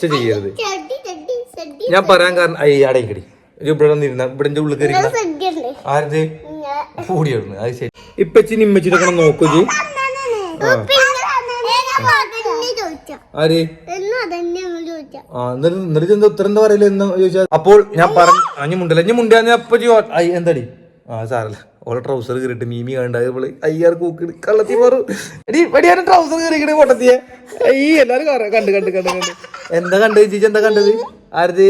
ഒച്ച ചെയ്യരുത്. ഞാൻ പറയാൻ കാരണം ഐ ഒരു ഇവിടെ വന്നിരുന്ന ഇവിടെ ഉള്ളിൽ കയറി ആരത്? കൂടിയായിരുന്നു അത് ശരി. ഇപ്പച്ചിനും ഇമ്മച്ചിനൊക്കെ നോക്കൂ ജി. ആര്? എന്നിട്ട് എന്താ ഉത്തരം എന്താ പറയൽ എന്ന് ചോദിച്ചാൽ അപ്പോൾ ഞാൻ പറഞ്ഞു അഞ്ഞു മുണ്ടല്ല? അഞ്ഞു മുണ്ടിയാന്ന് അപ്പൊ എന്താടി? ആ സാറല്ല ഓളെ ട്രൗസർ കയറിട്ട് മീമി കണ്ടപ്പോൾ അയ്യാർ കൂക്കിട് കള്ളത്തി മാറും. എടി വെടിയാരും ട്രൗസർ കയറിക്കണേ പൊട്ടത്തിയെ. ഈ എല്ലാരും കാണാം. കണ്ട് കണ്ട് കണ്ട് കണ്ട്. എന്താ കണ്ടത് ചേച്ചി? എന്താ കണ്ടത്? ആരത്?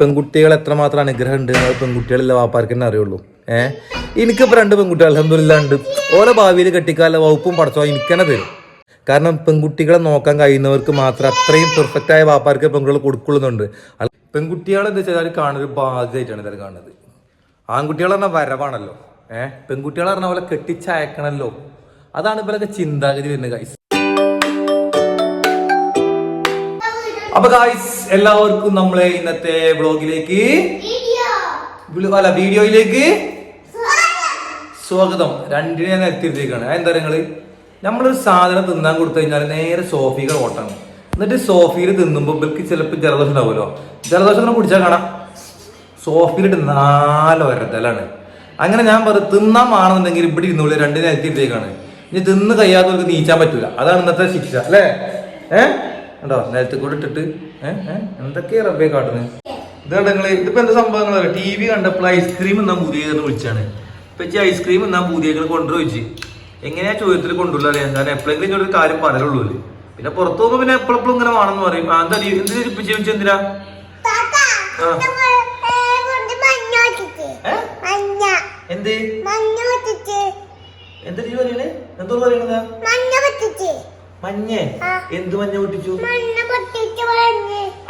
പെൺകുട്ടികൾ എത്രമാത്രം അനുഗ്രഹം ഉണ്ട് പെൺകുട്ടികളില്ല വാപ്പാർക്ക് തന്നെ അറിയുള്ളൂ. ഏഹ് എനിക്കിപ്പോ രണ്ട് പെൺകുട്ടികൾ അലഹമില്ലാണ്ട് ഓരോ ഭാവിയിൽ കെട്ടിക്കാല വകുപ്പും പടച്ചോ എനിക്ക് തന്നെ തരും. കാരണം പെൺകുട്ടികളെ നോക്കാൻ കഴിയുന്നവർക്ക് മാത്രം അത്രയും ആയ വാപ്പാർക്ക് പെൺകുട്ടികൾ കൊടുക്കുള്ളുന്നുണ്ട്. പെൺകുട്ടികളെ എന്താ വെച്ചാൽ കാണുന്നൊരു ബാധ്യതയായിട്ടാണ് ഇതൊക്കെ കാണുന്നത്. ആൺകുട്ടികൾ പറഞ്ഞാൽ വരവാണല്ലോ. ഏഹ് പെൺകുട്ടികൾ പറഞ്ഞ പോലെ കെട്ടിച്ചയക്കണല്ലോ. അതാണ് ഇവരൊക്കെ ചിന്താഗതി വരുന്നത് അപ്പൊ ഗായ്സ് എല്ലാവർക്കും നമ്മളെ ഇന്നത്തെ വ്ളോഗിലേക്ക് വിളി- അല്ല വീഡിയോയിലേക്ക് സ്വാഗതം. രണ്ടിനെ ഞാൻ എത്തിയിട്ടേക്കാണ് എന്താ നിങ്ങൾ? നമ്മളൊരു സാധനം തിന്നാൻ കൊടുത്തു കഴിഞ്ഞാൽ നേരെ സോഫികൾ ഓട്ടാണ്. എന്നിട്ട് സോഫിയിൽ തിന്നുമ്പോൾ ഇവർക്ക് ചിലപ്പോൾ ജലദോഷം ഉണ്ടാവുമല്ലോ. ജലദോഷം ഒന്നും കുടിച്ചാൽ കാണാം. സോഫിയിലിട്ട് നാല് ഒരത്തലാണ് അങ്ങനെ ഞാൻ പറയും തിന്നാൻ വേണമെന്നുണ്ടെങ്കിൽ ഇവിടെ ഇരുന്നുള്ളൂ രണ്ടിനെ എത്തിയിട്ടേക്കാണ് ഇനി തിന്ന് കഴിയാത്തവർക്ക് നീച്ചാൻ പറ്റില്ല അതാണ് ഇന്നത്തെ ശിക്ഷ അല്ലേ? ഏഹ് ഉണ്ടോ? നേരത്തെ കൂടെ ഇട്ടിട്ട്. ഏഹ് എന്തൊക്കെയാ റബ്ബെ കാട്ടുന്നത് ഇതാണ് നിങ്ങൾ ഇതിപ്പോ എന്താ സംഭവങ്ങൾ ടി വി കണ്ടപ്പോൾ ഐസ്ക്രീം എന്നാ പുതിയ വിളിച്ചാണ്. ഇപ്പൊ ഈ ഐസ്ക്രീം എന്നാ പുതിയ കൊണ്ടുപോയി എങ്ങനെയാ ചോദ്യത്തിൽ കൊണ്ടുള്ള അറിയാം. കാരണം എപ്പോഴെങ്കിലും ഇങ്ങനെ ഒരു കാര്യം പറയുള്ളൂ പിന്നെ പുറത്തു പോകുമ്പോ പിന്നെ എപ്പോഴും ഇങ്ങനെ വേണമെന്ന് പറയും. എന്താ എന്ത് ചോദിച്ചു എന്തിനാ എന്ത്? എന്താ പറയണേ? എന്തോ പറയണതാ? മഞ്ഞ. എന്ത് മഞ്ഞ പൊട്ടിച്ചു?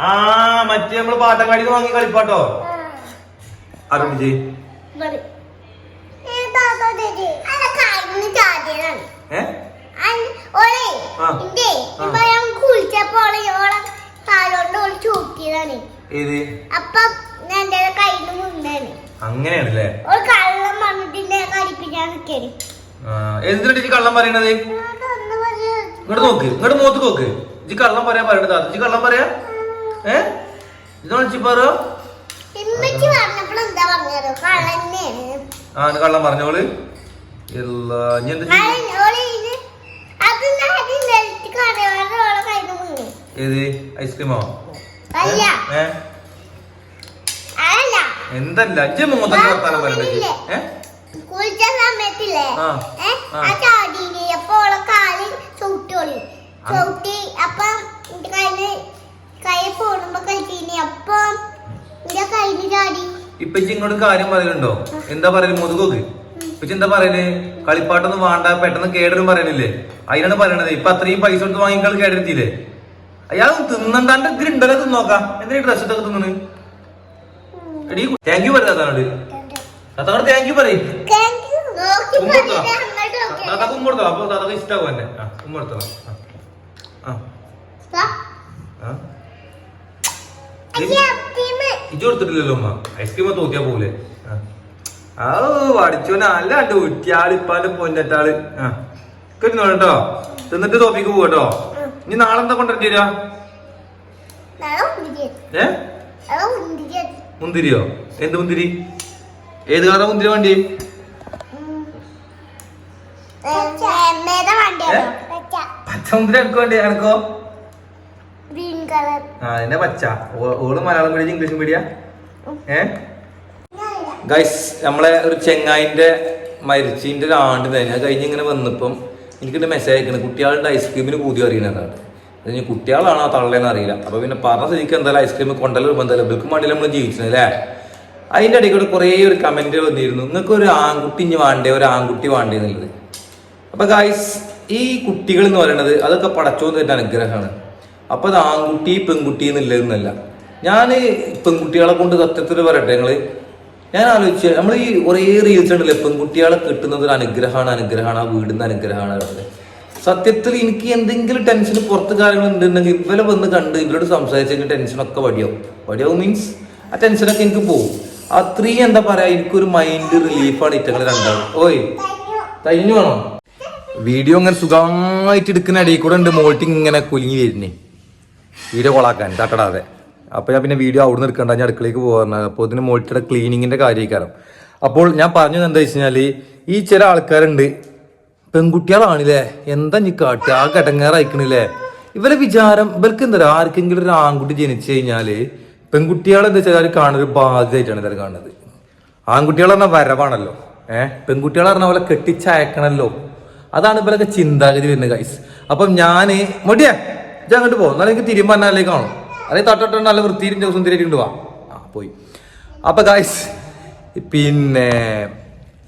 ആ മറ്റേ നമ്മൾ പാട്ടക്കാടിന്ന് വാങ്ങി കളിപ്പാട്ടോ. മുന്നാണ് അങ്ങനെയാണല്ലേ? കള്ളം പറയണത്? ഇങ്ങോട്ട് നോക്ക് ഇങ്ങോട്ട് മൂത്ത് നോക്ക്. ഇത് കള്ളം പറയാൻ പറയണത് ഇജ്ജ് കള്ളം പറയാ? ഏ? ഇതാണ് ചിപ്പാറോ കള്ളന്നെയാണ് ആ കള്ളം പറഞ്ഞോൾ. എല്ലാ ഇനി എന്താ ഏത്? ഐസ്ക്രീമോ? എന്തല്ല? ഇജ്ജ് മൂത്തം വർത്താനം പറയണ്ടേ ഇജ്ജ്? ഏ? ആ. ആ. ആ ചാടീന് അപ്പൊ ഓളെ കാൽ ചവിട്ടോളി ചവിട്ടി. അപ്പം എന്റെ കയ്യിൽ കൈ പോടുമ്പോ കളിച്ചീനി അപ്പൊ എന്റെ കയ്യിൽ ചാടി. ഇപ്പൊ ഇങ്ങോട്ട് കാര്യം പറയലുണ്ടോ? എന്താ പറയൽ? മുതുകൊക്ക് ഇപ്പൊ എന്താ പറയൽ? കളിപ്പാട്ടൊന്നും വേണ്ട പെട്ടെന്ന് കേടരും പറയണില്ലേ? അതിനാണ് പറയണത്. ഇപ്പൊ അത്രയും പൈസ കൊടുത്ത് വാങ്ങിക്കൾ കേടരുത്തിയില്ലേ അയാൾ തിന്നണ്ടാണ്ട് ഇത്തിരി ഉണ്ടല്ലോ തിന്നോക്കാം എന്തിനാ ഡ്രസ് ഇട്ടൊക്കെ തിന്നണ്? എടി താങ്ക് യു പറയാ താനോട് താത്തോട് താങ്ക് യു പറയും. താത്താക്ക് ഉമ്മ കൊടുത്തോ? അപ്പൊ താത്താക്ക് ഇഷ്ടാവും എന്നെ. ഉമ്മ കൊടുത്തോ. ഇജ്ജ് കൊടുത്തിട്ടില്ലല്ലോ ഉമ്മ. ഐസ്ക്രീം തോക്കിയാ പോലെ ആ. വടിച്ചോനെ അല്ല കണ്ടു ഉറ്റിയാളിപ്പാന്റെ പൊന്നറ്റാൾ ആ. കിട്ടുന്നു കേട്ടോ. തിന്നിട്ട് തോപ്പിക്ക് പോകട്ടോ ഇനി നാളെ എന്താ കൊണ്ടുവരേണ്ടി വരാ. ഏ. മുന്തിരിയോ? എന്ത് മുന്തിരി? ഏത് കളറാ മുന്തിരി വണ്ടി. ഏ, എനക്കോ Green color. ആ എന്നെ പച്ച. All Malayalam medium English media? ഏ? ഗൈസ് നമ്മളെ ഒരു ചെങ്ങായിന്റെ മരിച്ചിന്റെ ഒരു ആണ്ട് തന്നെ അത് കഴിഞ്ഞ് ഇങ്ങനെ വന്നപ്പം എനിക്കിട്ട് മെസ്സേജ് അയക്കണം. കുട്ടികളുടെ ഐസ്ക്രീമിന് കൂതി അറിയണതാണ് അത് ഇനി കുട്ടികളാണോ തള്ളേന്ന് അറിയില്ല. അപ്പൊ പിന്നെ പറഞ്ഞ സ്ഥിതിക്ക് എന്തായാലും ഐസ്ക്രീം കൊണ്ടല്ലോ ബന്ധമല്ല. ബിൽക്കും വേണ്ടി നമ്മൾ ജീവിച്ചത് അല്ലേ? അതിന്റെ ഇടയിൽ കൂടെ കുറേ ഒരു കമന്റ് വന്നിരുന്നു. നിങ്ങൾക്ക് ഒരു ആൺകുട്ടി ഇനി വേണ്ടേ? ഒരു ആൺകുട്ടി വേണ്ടേ? എന്നുള്ളത്. അപ്പൊ ഗായ്സ് ഈ കുട്ടികൾ എന്ന് പറയുന്നത് അതൊക്കെ പടച്ചോന്ന് തന്നെ അനുഗ്രഹമാണ്. അപ്പൊ അത് ആൺകുട്ടി പെൺകുട്ടി എന്നുള്ളതെന്നല്ല ഞാൻ പെൺകുട്ടികളെ കൊണ്ട് സത്യത്തിൽ പറയട്ടെ ഞങ്ങൾ ഞാൻ ആലോചിച്ച് നമ്മൾ ഈ ഒരേ റീൽസ് ഉണ്ടല്ലേ പെൺകുട്ടികളെ കിട്ടുന്നത് ഒരു അനുഗ്രഹമാണ് അനുഗ്രഹമാണ് ആ വീടിന്റെ അനുഗ്രഹമാണ് പറഞ്ഞത് സത്യത്തിൽ എനിക്ക് എന്തെങ്കിലും ടെൻഷൻ പുറത്ത് കാര്യങ്ങൾ ഉണ്ടെന്നുണ്ടെങ്കിൽ ഇവരെ വന്ന് കണ്ട് ഇവരോട് സംസാരിച്ചെങ്കിൽ ടെൻഷനൊക്കെ വടിയാവും. വടിയാവും മീൻസ് ആ ടെൻഷനൊക്കെ എനിക്ക് പോകും അത്രയും എന്താ പറയാ എനിക്കൊരു മൈൻഡ് റിലീഫാണ് ഇറ്റങ്ങൾ രണ്ടാളും. ഓയ് തൈഞ്ഞു വേണോ. വീഡിയോ ഇങ്ങനെ സുഖമായിട്ട് എടുക്കുന്ന ഇടയിൽ കൂടെ ഉണ്ട്. മോൾട്ടിങ് ഇങ്ങനെ കുലുങ്ങി വരുന്നേ. വീഡിയോ കോളാക്കാൻ തട്ടടാതെ. അപ്പോൾ ഞാൻ പിന്നെ വീഡിയോ അവിടെ നിന്ന് എടുക്കണ്ട. ഞാൻ അടുക്കളയ്ക്ക് പോകാറുണ്ട്. അപ്പോൾ ഇതിന് മോൾട്ടിയുടെ ക്ലീനിങ്ങിന്റെ കാര്യക്കാരം അപ്പോൾ ഞാൻ പറഞ്ഞത് എന്താ വെച്ച് കഴിഞ്ഞാൽ ഈ ചില ആൾക്കാരുണ്ട്. പെൺകുട്ടികളാണില്ലേ? എന്താ നീ കാട്ടി? ആ കടങ്ങാറായിക്കണില്ലേ ഇവരെ വിചാരം ഇവർക്ക് എന്താ ആർക്കെങ്കിലും ഒരു ആൺകുട്ടി ജനിച്ചു കഴിഞ്ഞാൽ പെൺകുട്ടികളെ എന്താ വെച്ചാൽ കാണുന്ന ഒരു ബാധ്യതയായിട്ടാണ് ഇവർ കാണുന്നത്. ആൺകുട്ടികളെന്ന വരവാണല്ലോ. ഏഹ് പെൺകുട്ടികളെ പറഞ്ഞ പോലെ കെട്ടിച്ചയക്കണല്ലോ. അതാണ് ഇവരൊക്കെ ചിന്താഗതി വരുന്നത് ഗൈസ് അപ്പം ഞാൻ മൊടിയാ ഇത് അങ്ങോട്ട് പോകും എന്നാലും എനിക്ക് തിരുമ്പ എന്നാലേ കാണും. അല്ലെങ്കിൽ തട്ടോട്ട് നല്ല വൃത്തിയിലും ദിവസം തിരിയിട്ട് വാ. ആ പോയി. അപ്പൊ ഗൈസ് പിന്നെ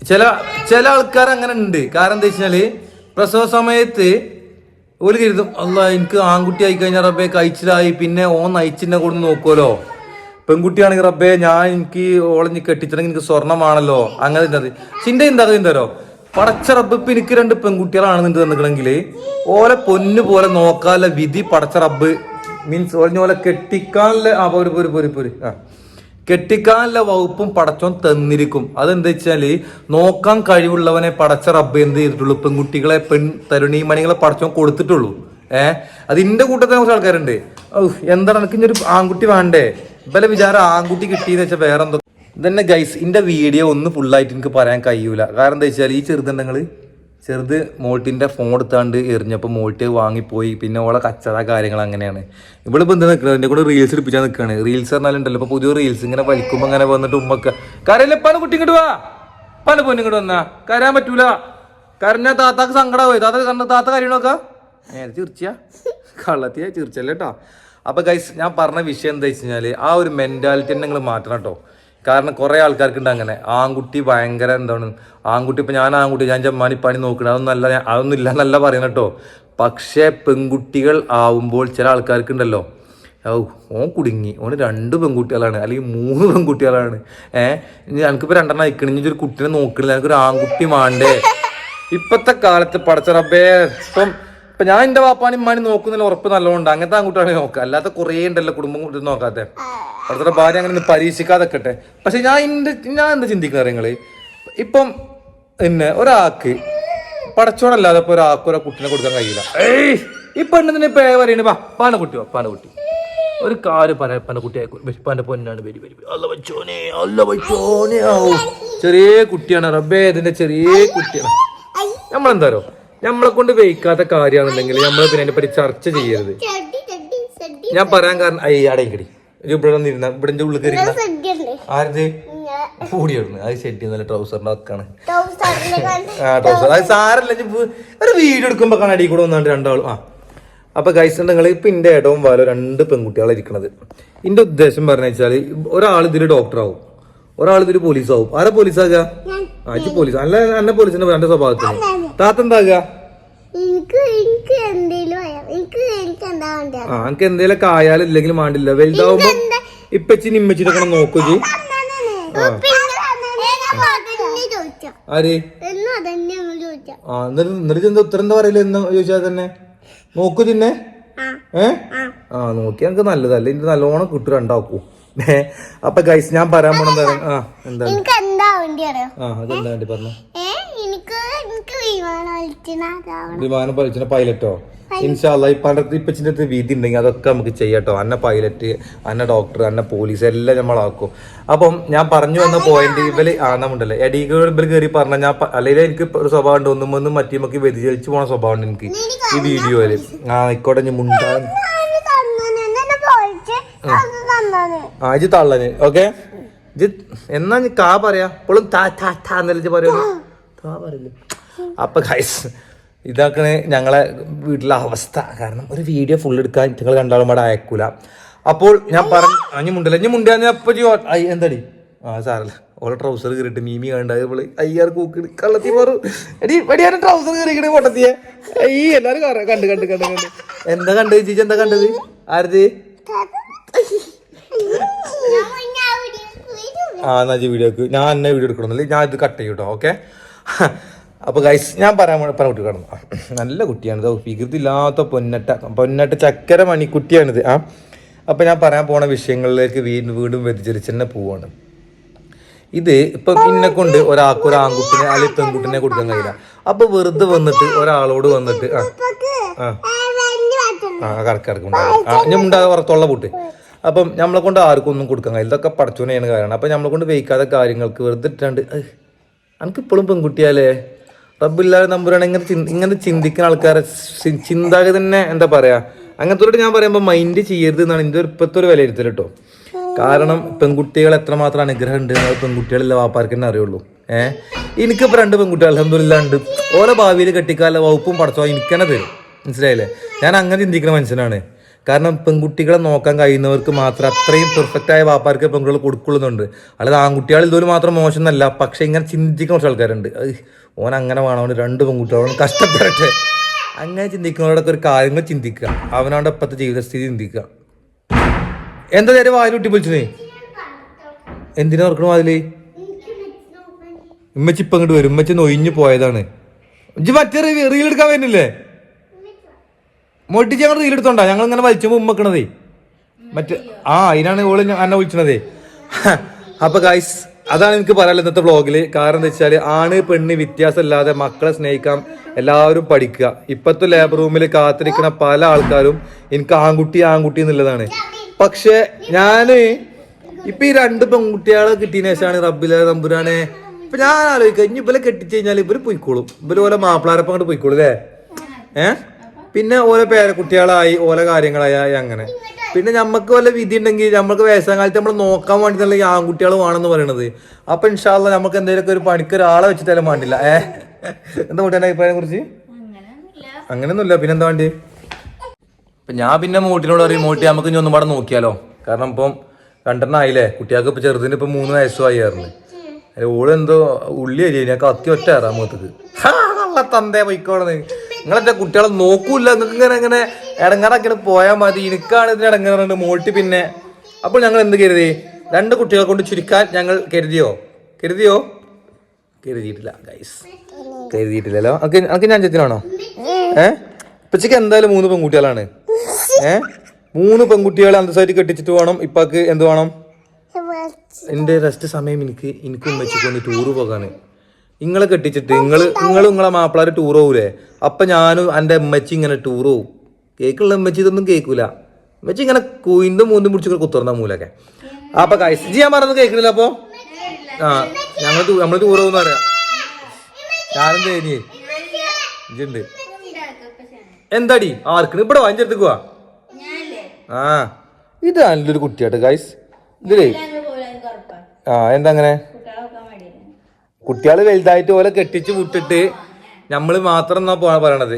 ചില ചില ആൾക്കാർ അങ്ങനെ ഉണ്ട് കാരണം എന്താ വെച്ചാൽ പ്രസവ സമയത്ത് ഒരു കരുതും അല്ല എനിക്ക് ആൺകുട്ടി ആയി കഴിഞ്ഞാൽ റബ്ബെ കഴിച്ചിലായി. പിന്നെ ഓൻ നയിച്ചിനെ കൊണ്ട് നോക്കുമല്ലോ പെൺകുട്ടിയാണെങ്കിൽ റബ്ബെ ഞാൻ എനിക്ക് ഓളഞ്ഞ് കെട്ടിച്ചിട്ടെങ്കിൽ എനിക്ക് സ്വർണമാണല്ലോ. അങ്ങനെ ഇന്നത് ചിന്ത എന്താ എന്തോ പടച്ച റബ്ബ് ഇപ്പൊ എനിക്ക് രണ്ട് പെൺകുട്ടികളാണെന്ന് തന്നിക്കണമെങ്കിൽ ഓലെ പൊന്നു പോലെ നോക്കാനുള്ള വിധി പടച്ച റബ്ബ് മീൻസ് ഓലെ പോലെ കെട്ടിക്കാനുള്ള ആ പോര് പോര് പോര് പോര്. ആ. കെട്ടിക്കാനുള്ള വകുപ്പും പടച്ചോൻ തന്നിരിക്കും. അതെന്താ വെച്ചാൽ നോക്കാൻ കഴിവുള്ളവനെ പടച്ച റബ്ബ് എന്ത് ചെയ്തിട്ടുള്ളൂ? പെൺകുട്ടികളെ പെൺ തരുണീമണികളെ പടച്ചോൻ കൊടുത്തിട്ടുള്ളൂ. ഏഹ് അത് ഇന്റെ കൂട്ടത്തിൽ കുറച്ച് ആൾക്കാരുണ്ട്. എന്താണ് എനിക്ക് ഇനി ഒരു ആൺകുട്ടി വേണ്ടേ? ഇവലെ വിചാരം ആൺകുട്ടി കിട്ടിയെന്ന് വെച്ചാൽ വേറെ എന്തോ ഇതന്നെ ഗൈസ് ഇന്റെ വീഡിയോ ഒന്ന് ഫുള്ളായിട്ട് എനിക്ക് പറയാൻ കഴിയൂല. കാരണം എന്താ വെച്ചാൽ ഈ ചെറുതുണ്ടെങ്കിൽ ചെറുത് മോട്ടിന്റെ ഫോൺ എടുത്താണ്ട് എറിഞ്ഞപ്പോൾ മോൾട്ട് വാങ്ങിപ്പോയി. പിന്നെ ഓളെ കച്ചറ കാര്യങ്ങൾ അങ്ങനെയാണ്. ഇവിടെ ഇപ്പോൾ എന്താ നിൽക്കുന്നത് എന്റെ കൂടെ റീൽസ് എടുപ്പിച്ചാൽ നിൽക്കുകയാണ് റീൽസ് പറഞ്ഞാലുണ്ടല്ലോ ഇപ്പോൾ പുതിയ റീൽസ് ഇങ്ങനെ വലിക്കുമ്പോൾ അങ്ങനെ വന്നിട്ട് ഉമ്മക്ക കരയില്ല പല കുട്ടി ഇങ്ങോട്ട് വാ. പല പൊന്നും ഇങ്ങോട്ട് വന്നാ. കരാൻ പറ്റൂല. കരഞ്ഞാൽ താത്താക്ക് സങ്കടമായി താത്ത കണ്ട താത്ത കരയണോക്ക? നേരെ തീർച്ചയാ കള്ളത്തിയ ചിരിച്ചല്ലേ കേട്ടോ അപ്പൊ ഗൈസ് ഞാൻ പറഞ്ഞ വിഷയം എന്താ വെച്ച് കഴിഞ്ഞാൽ ആ ഒരു മെന്റാലിറ്റി തന്നെ നിങ്ങൾ മാറ്റണം കേട്ടോ കാരണം കുറെ ആൾക്കാർക്കുണ്ട് അങ്ങനെ. ആൺകുട്ടി ഭയങ്കര എന്താണ് ആൺകുട്ടി ഇപ്പൊ ഞാൻ ആൺകുട്ടി ഞാൻ ജമ്മാനി പണി നോക്കണം. അല്ല അതൊന്നും ഇല്ല എന്നല്ല പറയുന്നത് കേട്ടോ. പക്ഷേ പെൺകുട്ടികൾ ആവുമ്പോൾ ചില ആൾക്കാർക്കുണ്ടല്ലോ. ഓ ഓൻ കുടുങ്ങി. ഓന് രണ്ട് പെൺകുട്ടികളാണ്. അല്ലെങ്കിൽ മൂന്ന് പെൺകുട്ടികളാണ്. ഏഹ് ഇനി എനിക്കിപ്പോ രണ്ടെണ്ണം അയക്കണം. ഇനി ഒരു കുട്ടീനെ നോക്കണില്ല. എനിക്കൊരു ആൺകുട്ടി വേണ്ടേ ഇപ്പത്തെ കാലത്ത് പടച്ച റബ്ബേ ഇപ്പം ഇപ്പൊ ഞാൻ എന്റെ വാപ്പാനും ഉമ്മാനും നോക്കുന്നില്ല ഉറപ്പ് നല്ലോണ്ട് അങ്ങനത്തെ ആൺകുട്ടികളെ നോക്കുക അല്ലാത്ത കുറേ ഉണ്ടല്ലോ കുടുംബം ഇത് നോക്കാത്തെ. അവിടുത്തെ ഭാര്യ അങ്ങനെ ഒന്ന് പരീക്ഷിക്കാതെക്കട്ടെ. പക്ഷെ ഞാൻ എന്റെ ഞാൻ എന്താ ചിന്തിക്കുന്നത് നിങ്ങൾ? ഇപ്പം പിന്നെ ഒരാൾക്ക് പടച്ചോണല്ലാതെ ഇപ്പൊ ഒരാൾക്ക് ഒരു കുട്ടിനെ കൊടുക്കാൻ കഴിയില്ല. ഏയ്! ഈ പെണ്ണിന് ഇപ്പൊ പറയണ പാന കുട്ടി വാ പാന കുട്ടി. ഒരു കാര് പറയാൻ പന കുട്ടി പാന്റെ പൊന്നാണ് വരി വരി വരി. അല്ല വച്ചോനെ അല്ല വച്ചോനെ ആവൂ ചെറിയ കുട്ടിയാണ് റബ്ബേ ഇതിന്റെ ചെറിയ കുട്ടിയാണ്. നമ്മളെന്താരോ നമ്മളെ കൊണ്ട് വെയിക്കാത്ത കാര്യമാണെന്നുണ്ടെങ്കിൽ നമ്മൾ പിന്നെ അതിനെ പറ്റി ചർച്ച ചെയ്യരുത്. ഞാൻ പറയാൻ കാരണം അയ്യ അടയിക്കടി കടി ഇവിടെ വന്നിരുന്ന ഇവിടെ ഉള്ളിൽ കയറി ആരത് ആരത് കൂടിയിടുന്നു അത് ഷെഡ് നല്ല ട്രൗസറിന്റെ ഒക്കെയാണ് ആ ട്രൗസർ അത് സാരല്ല ഒരു വീഡിയോ എടുക്കുമ്പോ കണ്ണാടി കൂടെ വന്നാണ്ട് രണ്ടാളും. ആ. അപ്പൊ ഗൈസ് നിങ്ങൾ ഇപ്പൊ ഇന്റെ ഇടവും വാലോ രണ്ട് പെൺകുട്ടികളാണ് ഇരിക്കണത്. ഇന്റെ ഉദ്ദേശം പറഞ്ഞു വെച്ചാൽ ഒരാൾ ഇതിൽ ഡോക്ടർ ആവും. ഒരാൾ ഇതിൽ പോലീസ് ആവും. ആരാ പോലീസ് ആകുക പോലീസ്. അല്ല അന്നെ പോലീസിന്റെ എന്റെ സ്വഭാവത്തിന് താത്ത എന്താകുക? എനിക്ക് എനിക്ക് എനിക്ക് എനിക്ക് ആ എനിക്ക് എന്തേലൊക്കെ ആയാലും ഇല്ലെങ്കിലും വേണ്ടില്ല. വലുതാവുമ്പോ ഇപ്പച്ചി നിമ്മച്ചിട്ടൊക്കെ നോക്കൂ ജി. ആര്? ആ എന്നിട്ട് എന്താ ഉത്തരം എന്താ പറയില്ല എന്ന് ചോദിച്ചാൽ തന്നെ. നോക്കൂ ചിന്നെ ഏ? ആ. നോക്കി ഞങ്ങൾക്ക് നല്ലതല്ല? ഇനി നല്ലോണം കിട്ടും രണ്ടാക്കൂ. അപ്പൊ ഗൈസ് ഞാൻ പറയാൻ പോണെന്താ ആ എന്താ? വേണ്ടി അറിയോ അതെന്താ വണ്ടി പറഞ്ഞു? എനിക്ക് എനിക്ക് വിമാനം വിമാനം പൈലറ്റിനെ പൈലറ്റോ? ഇൻഷാല്ല ഇപ്പാന്റെ ഇപ്പച്ചിന്റെ അടുത്ത് വിധി ഉണ്ടെങ്കിൽ അതൊക്കെ നമുക്ക് ചെയ്യാട്ടോ. അന്ന പൈലറ്റ് അന്ന ഡോക്ടർ അന്ന പോലീസ് എല്ലാം നമ്മളാക്കും. അപ്പം ഞാൻ പറഞ്ഞു വന്ന പോയിന്റ് ഇവൽ ആണെന്നുണ്ടല്ലോ എടീകൾ ഇവർ കയറി പറഞ്ഞ ഞാൻ അല്ലെങ്കിൽ എനിക്ക് ഒരു സ്വഭാവം ഉണ്ട്. ഒന്നും ഒന്നും മറ്റേ നമുക്ക് വ്യതിചലിച്ചു പോണ സ്വഭാവം ഉണ്ട് എനിക്ക്. ഈ വീഡിയോയിൽ. ആ ആയിക്കോട്ടെ ഞാൻ മുണ്ടാ ആ. ഇത് തള്ളന് ഓക്കെ? എന്നാ നീ കാ പറയാ? ഇപ്പോഴും താ താ താ എന്നല്ലേ താ അപ്പൊ ഗൈസ് ഇതാക്കണേ ഞങ്ങളെ വീട്ടിലെ അവസ്ഥ. കാരണം ഒരു വീഡിയോ ഫുൾ എടുക്കാൻ നിങ്ങൾ കണ്ടാലും അവിടെ അയക്കൂല. അപ്പോൾ ഞാൻ പറഞ്ഞു അഞ്ഞു മുണ്ടല്ല? അഞ്ഞു മുണ്ടാന്ന് അപ്പൊ എന്താടി? ആ സാറല്ല. ഓളെ ട്രൗസർ കയറിയിട്ട് മീമി കണ്ട ഇവൾ അയ്യാർ കൂക്കിട് കള്ളത്തി മാറു. എടി വെടിയാൻ ട്രൗസർ കയറിക്കണേ പൊട്ടത്തിയെ? ഈ എല്ലാരും കാണാം. കണ്ട് കണ്ട് കണ്ട് കണ്ട്. എന്താ കണ്ടത് ചേച്ചി? എന്താ കണ്ടത്? ആരത്? ആ എന്നാ വീഡിയോക്ക് ഞാൻ എന്നെ വീഡിയോ എടുക്കണമെന്നില്ല. ഞാൻ ഇത് കട്ട് ചെയ്യും കേട്ടോ ഓക്കെ അപ്പോൾ ഗൈസ് ഞാൻ പറയാൻ പറഞ്ഞ കുട്ടി കിടന്നു നല്ല കുട്ടിയാണ് ഇത് വികൃതി ഇല്ലാത്ത പൊന്നട്ട പൊന്നട്ട ചക്കര മണിക്കുട്ടിയാണിത് ആ അപ്പോൾ ഞാൻ പറയാൻ പോണ വിഷയങ്ങളിലേക്ക് വീണ്ടും വീണ്ടും വ്യതിചരിച്ച് തന്നെ പോവാണ്. ഇത് ഇപ്പം പിന്നെ കൊണ്ട് ഒരാൾക്ക് ഒരു ആൺകുട്ടിനെ അല്ലെങ്കിൽ പെൺകുട്ടിനെ കൊടുക്കാൻ കഴിയില്ല. അപ്പൊ വെറുതെ വന്നിട്ട് ഒരാളോട് വന്നിട്ട് ആ ആ കറക്കും ഞാൻ ഉണ്ടാകാതെ പുറത്തുള്ള പൂട്ട് അപ്പം നമ്മളെ കൊണ്ട് ആർക്കും ഒന്നും കൊടുക്കാൻ കഴിയില്ല. ഇതൊക്കെ പടച്ചോനെയാണ് കാരണം. അപ്പം നമ്മളെ കൊണ്ട് വെയ്ക്കാത്ത കാര്യങ്ങൾക്ക് വെറുതെ ഇട്ടാണ്ട് എനിക്ക് ഇപ്പോഴും പെൺകുട്ടിയാലേ. റബ്ബില്ലാതെ നമ്പുരാണ് ഇങ്ങനെ ഇങ്ങനെ ചിന്തിക്കുന്ന ആൾക്കാരെ ചിന്താഗതി തന്നെ എന്താ പറയാ? അങ്ങനത്തെ ഞാൻ പറയുമ്പോൾ മൈൻഡ് ചെയ്യരുത് എന്നാണ് എന്റെ ഒരു ഇപ്പോഴത്തെ ഒരു വിലയിരുത്തൽ കേട്ടോ. കാരണം പെൺകുട്ടികൾ എത്രമാത്രം അനുഗ്രഹം ഉണ്ട് എന്നത് പെൺകുട്ടികളില്ല വാപ്പാർക്ക് തന്നെ അറിയുള്ളൂ. ഏഹ് എനിക്കിപ്പോൾ രണ്ട് പെൺകുട്ടികൾ അലഹമില്ല ഉണ്ട്. ഓരോ ഭാവിയിൽ കെട്ടിക്കാല വകുപ്പും പടച്ചോ എനിക്ക് തന്നെ തരും. മനസ്സിലായില്ലേ? ഞാൻ അങ്ങനെ ചിന്തിക്കുന്ന മനുഷ്യനാണ്. കാരണം പെൺകുട്ടികളെ നോക്കാൻ കഴിയുന്നവർക്ക് മാത്രം അത്രയും പെർഫെക്റ്റ് ആയ വാപ്പാർക്ക് പെൺകുട്ടികൾ കൊടുക്കുള്ളുന്നുണ്ട്. അല്ലാതെ ആൺകുട്ടികൾ ഇതൊരു മാത്രം മോശം എന്നല്ല പക്ഷെ ഇങ്ങനെ ചിന്തിക്കുന്ന കുറച്ച് ആൾക്കാരുണ്ട്. ഓൻ അങ്ങനെ വേണം രണ്ട് പെൺകുട്ടികളും കഷ്ടപ്പെടട്ടെ. അങ്ങനെ ചിന്തിക്കുന്നവരോടൊക്കെ ഒരു കാര്യങ്ങൾ ചിന്തിക്കുക. അവനവന്റെ ഇപ്പോഴത്തെ ജീവിതസ്ഥിതി ചിന്തിക്കുക. എന്താ നേരെ വായിലൂട്ടി പൊളിച്ചേ എന്തിനാ ഓർക്കണോ അതിൽ ഉമ്മച്ചി ഇപ്പം വരും. ഉമ്മച്ചി നൊയിഞ്ഞു പോയതാണ്. ഇജ്ജ് മറ്റേ റീൽ എടുക്കാൻ വരുന്നില്ലേ? മൊട്ടിച്ച് ഞങ്ങൾ റീലെടുത്തോണ്ടാ ഞങ്ങൾ ഇങ്ങനെ വലിച്ചു ഉമ്മക്കണതേ മറ്റേ ആ അതിനാണ് ഓൾ എന്നെ വിളിച്ചണതേ. അപ്പൊ ഗൈസ് അതാണ് എനിക്ക് പറയാനുള്ളത് ഇന്നത്തെ വ്ളോഗിൽ കാരണം എന്താ വെച്ചാൽ ആണ് പെണ്ണ് വ്യത്യാസമില്ലാതെ മക്കളെ സ്നേഹിക്കാം എല്ലാവരും പഠിക്കുക. ഇപ്പത്തെ ലേബർ റൂമിൽ കാത്തിരിക്കുന്ന പല ആൾക്കാരും എനിക്ക് ആൺകുട്ടി ആൺകുട്ടി എന്നുള്ളതാണ്. പക്ഷെ ഞാൻ ഇപ്പൊ ഈ രണ്ട് പെൺകുട്ടികളെ കിട്ടിയ ശേഷമാണ് റബ്ബിലെ തമ്പുരാനെ. ഇപ്പൊ ഞാൻ ആലോചിക്കുക ഇനി ഇവരെ കെട്ടിച്ചു കഴിഞ്ഞാൽ ഇവർ പോയിക്കോളും. ഇവർ പോലെ മാപ്പിളാരപ്പം അങ്ങോട്ട് പോയിക്കോളും അല്ലേ ഏഹ് പിന്നെ ഓരോ പേരക്കുട്ടികളായി ഓരോ കാര്യങ്ങളായി അങ്ങനെ. പിന്നെ നമുക്ക് വല്ല വിധി ഉണ്ടെങ്കിൽ നമുക്ക് വയസ്സാം കാലത്ത് നമ്മൾ നോക്കാൻ വേണ്ടിയിട്ടുള്ള ആൺകുട്ടികൾ വേണമെന്ന് പറയണത്. അപ്പൊ ഇൻഷാല്ല നമുക്ക് എന്തെങ്കിലുമൊക്കെ ഒരു പണിക്ക് ഒരാളെ വെച്ചിട്ടാലും വേണ്ടില്ല ഏ? എന്താ കൂട്ടാൻ അഭിപ്രായം കുറിച്ച്? അങ്ങനെയൊന്നുമില്ല. പിന്നെ എന്താ വേണ്ടി? ഇപ്പൊ ഞാൻ പിന്നെ മൂട്ടിനോട് പറയും മൂട്ടി നമുക്ക് ഇനി ഒന്നും പാടെ നോക്കിയാലോ? കാരണം ഇപ്പം രണ്ടെണ്ണം ആയില്ലേ? കുട്ടികൾക്ക് ഇപ്പൊ ചെറുതിന് ഇപ്പൊ മൂന്ന് വയസ്സുമായിരുന്നു ആയിരുന്നു. ഓൾ എന്തോ ഉള്ളി അരി ഞാൻ കത്തി ഒറ്റ കയറാം മുഖത്തേക്ക്. തന്തേ പോയിക്കോളന്ന്. നിങ്ങളെന്റെ കുട്ടികളെ നോക്കൂല? നിങ്ങൾക്ക് ഇങ്ങനെ ഇങ്ങനെ ഇടങ്ങാറൊക്കെ പോയാൽ മതി. എനിക്കാണ് ഇതിന് ഇടങ്ങാറുണ്ട് മോട്ടി പിന്നെ. അപ്പോൾ ഞങ്ങൾ എന്ത് കരുതി? രണ്ട് കുട്ടികളെ കൊണ്ട് ചുരുക്കാൻ ഞങ്ങൾ കരുതിയോ? കരുതിയോ? കരുതിയിട്ടില്ല ഗൈസ് കരുതിയിട്ടില്ലല്ലോ. അനക്ക് അനക്ക് ഞാൻ ചെത്തിനാണോ ഏ? ഇപ്പച്ചക്ക് എന്തായാലും മൂന്ന് പെൺകുട്ടികളാണ്. ഏ? മൂന്ന് പെൺകുട്ടികളെ അന്തസ്സായിട്ട് കെട്ടിച്ചിട്ട് വേണം. ഇപ്പാക്ക് എന്ത് വേണം? എന്റെ റെസ്റ്റ് സമയം എനിക്ക് എനിക്കും വെച്ചിട്ട് ടൂറ് പോകാന്. നിങ്ങളെ കെട്ടിച്ചിട്ട് നിങ്ങൾ നിങ്ങൾ നിങ്ങളെ മാപ്പിളാർ ടൂർ പോകൂലേ അപ്പൊ ഞാനും എന്റെ അമ്മച്ചി ഇങ്ങനെ ടൂർ പോവും. കേക്കുള്ള അമ്മച്ചി ഇതൊന്നും കേൾക്കൂല അമ്മച്ചി ഇങ്ങനെ കുയിന്തും മൂന്നും പിടിച്ച് കുത്തുറന്ന മൂലൊക്കെ. അപ്പൊ കൈസ് ഞാൻ പറഞ്ഞത് കേൾക്കുന്നില്ല അപ്പൊ? ആ ഞങ്ങൾ നമ്മൾ ടൂർ പോകുന്ന പറയാം. ഞാനും തേനി ഇജുണ്ട് എന്താടി? ആർക്കണ് ഇവിടെ വാങ്ങിച്ചെടുത്തേക്ക് പോവാ ആ ഇത് നല്ലൊരു കുട്ടിയാട്ട് ഗൈസ് ഇതിലേ ആ എന്താ അങ്ങനെ? കുട്ടികൾ വലുതായിട്ട് പോലെ കെട്ടിച്ച് വിട്ടിട്ട് നമ്മൾ മാത്രം എന്നാ പോ പറയണത്?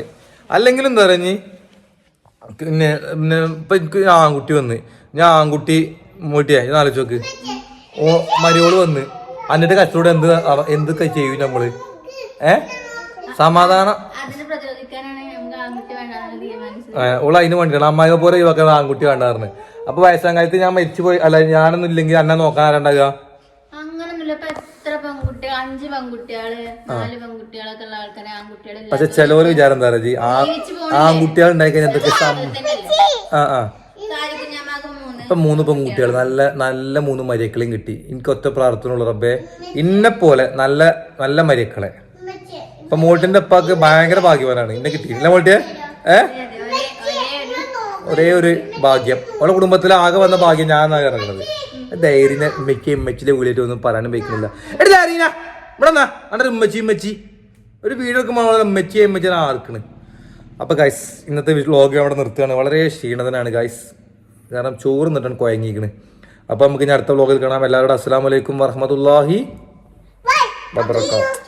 അല്ലെങ്കിൽ എന്താ പറഞ്ഞ് പിന്നെ പിന്നെ ഇപ്പൊ എനിക്ക് ആൺകുട്ടി വന്ന്. ഞാൻ ആൺകുട്ടി മൂട്ടിയാ ഇത് ആലോചിച്ച് നോക്ക്. ഓ മരിയോൾ വന്ന്. എന്നിട്ട് കച്ചവടം എന്ത് എന്തൊക്കെ എന്ത് ചെയ്യും നമ്മൾ ഏ? സമാധാനം. ഓൾ അതിന് വേണ്ടിയാണ്. അമ്മായി പോലെ ഈ വക്ക ആൺകുട്ടി വേണ്ടായിരുന്നു അപ്പൊ വയസ്സാം കാലത്ത് ഞാൻ മരിച്ചു പോയി അല്ല ഞാനൊന്നും ഇല്ലെങ്കിൽ അന്നെ നോക്കാൻ ആരുണ്ടാകുക അങ്ങനൊന്നുമില്ല ഇപ്പൊ എത്ര പെൺകുട്ടികൾ അഞ്ച് പെൺകുട്ടികൾ നാല് പെൺകുട്ടികളൊക്കെ ഉള്ള ആൾക്കാരെ ആൺകുട്ടികളെ പക്ഷെ ചിലവര് വിചാരം എന്താ പറയുക ആ ആൺകുട്ടികൾ എന്തൊക്കെ ആ ആ. ഇപ്പൊ മൂന്ന് പെൺകുട്ടികൾ നല്ല നല്ല മൂന്ന് മരിയക്കളെയും കിട്ടി. എനിക്ക് ഒറ്റ പ്രാർത്ഥനയുള്ള റബ്ബേ. ഇന്നെ പോലെ നല്ല നല്ല മരിയക്കളെ ഇപ്പൊ മോട്ടിന്റെ അപ്പാക്ക് ഭയങ്കര ഭാഗ്യവാനാണ്. ഇന്നെ കിട്ടി. ഇല്ല മോട്ടിയെ ഏ? ഒരേ ഒരേ ഭാഗ്യം. അവളെ കുടുംബത്തിൽ ആകെ വന്ന ഭാഗ്യം ഞാനാണ് ഇറങ്ങുന്നത് ധൈര്യം ഉമ്മയ്ക്ക് ഉമ്മച്ചിന്റെ വീട്ടിൽ ഒന്നും പറയാനും വെക്കുന്നില്ല എടി ധൈര്യ ഇവിടെ എന്നാ അന്റെ ഉമ്മച്ചി ഉമ്മച്ചി. ഒരു വീഡിയോ എടുക്കുമ്പോൾ ഉമ്മച്ചി ഉമ്മച്ചി ആർക്കണ്. അപ്പൊ ഗൈസ് ഇന്നത്തെ വ്ലോഗ് അവിടെ നിർത്തുകയാണ്. വളരെ ക്ഷീണതനാണ് ഗൈസ് കാരണം ചോറ് നിന്നിട്ടാണ് കുഴങ്ങിക്കണ് അപ്പൊ നമുക്ക് ഇനി അടുത്ത വ്ലോഗിൽ കാണാം. എല്ലാവരോടും അസ്സാം വലൈക്കും വറഹമത്തല്ലാഹി വബർക്കാത്തു